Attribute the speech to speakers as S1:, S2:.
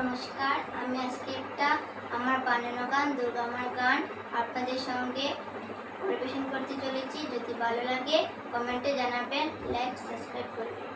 S1: নমস্কার, আমি আজকে একটা আমার বানানো গান, দুর্গামার গান আপনাদের সঙ্গে পরিবেশন করতে চলেছি। যদি ভালো লাগে কমেন্টে জানাবেন লাইক সাবস্ক্রাইব করবেন।